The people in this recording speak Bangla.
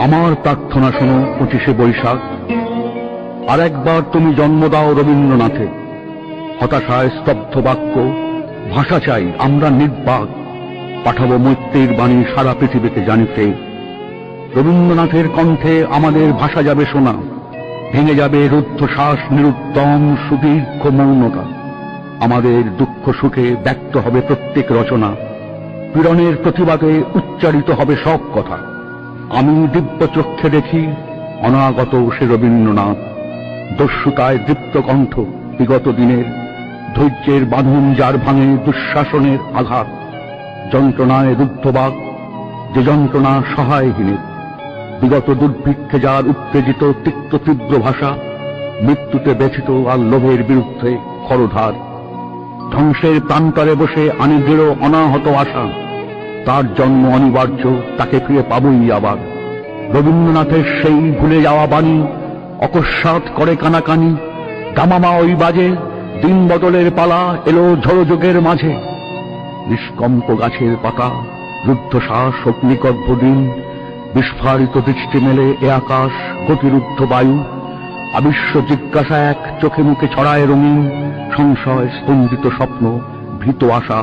আমার প্রার্থনা শোনো পঁচিশে বৈশাখ। আর একবার তুমি জন্ম দাও রবীন্দ্রনাথে। হতাশায় স্তব্ধ বাক্য, ভাষা চাই আমরা নির্বাক। পাঠাবো মৈত্রীর বাণী সারা পৃথিবীতে জানিতে। রবীন্দ্রনাথের কণ্ঠে আমাদের ভাষা যাবে শোনা। ভেঙে যাবে রুদ্ধশ্বাস নিরুত্তম সুদীর্ঘ মৌনতা। আমাদের দুঃখ সুখে ব্যক্ত হবে প্রত্যেক রচনা। পীড়নের প্রতিবাদে উচ্চারিত হবে সব কথা। আমি দিব্য চক্ষে দেখি অনাগত সে রবীন্দ্রনাথ। দস্যুতায় দীপ্ত কণ্ঠ বিগত দিনের ধৈর্যের বাঁধন যার ভাঙে দুঃশাসনের আঘাত। যন্ত্রণায় রুদ্ধবাক যে যন্ত্রণা সহায়হীনের বিগত দুর্ভিক্ষে যার উত্তেজিত, তিক্ত, তীব্র ভাষা, মৃত্যুতে ব্যথিত আর লোভের বিরুদ্ধে খরধার। ধ্বংসের প্রান্তরে বসে আনি অনাহত আশা। তার জন্ম অনিবার্য, তাকে ফিরে পাবই আবার। রবীন্দ্রনাথের সেই ভুলে যাওয়া বাণী, অকস্মাৎ করে কানাকানি গামামা ওই বাজে, দিন বদলের পালা এলো ঝড়যোগের মাঝে। নিষ্কম্প গাছের পাতা, রুদ্ধশ্বাস অগ্নিকর্ভ দিন বিস্ফারিত দৃষ্টি মেলে এ আকাশ, গতিরুদ্ধ বায়ু, আবিশ্ব জিজ্ঞাসা এক চোখে মুখে ছড়ায় রঙিন, সংশয় স্তম্ভিত স্বপ্ন, ভীত আশা।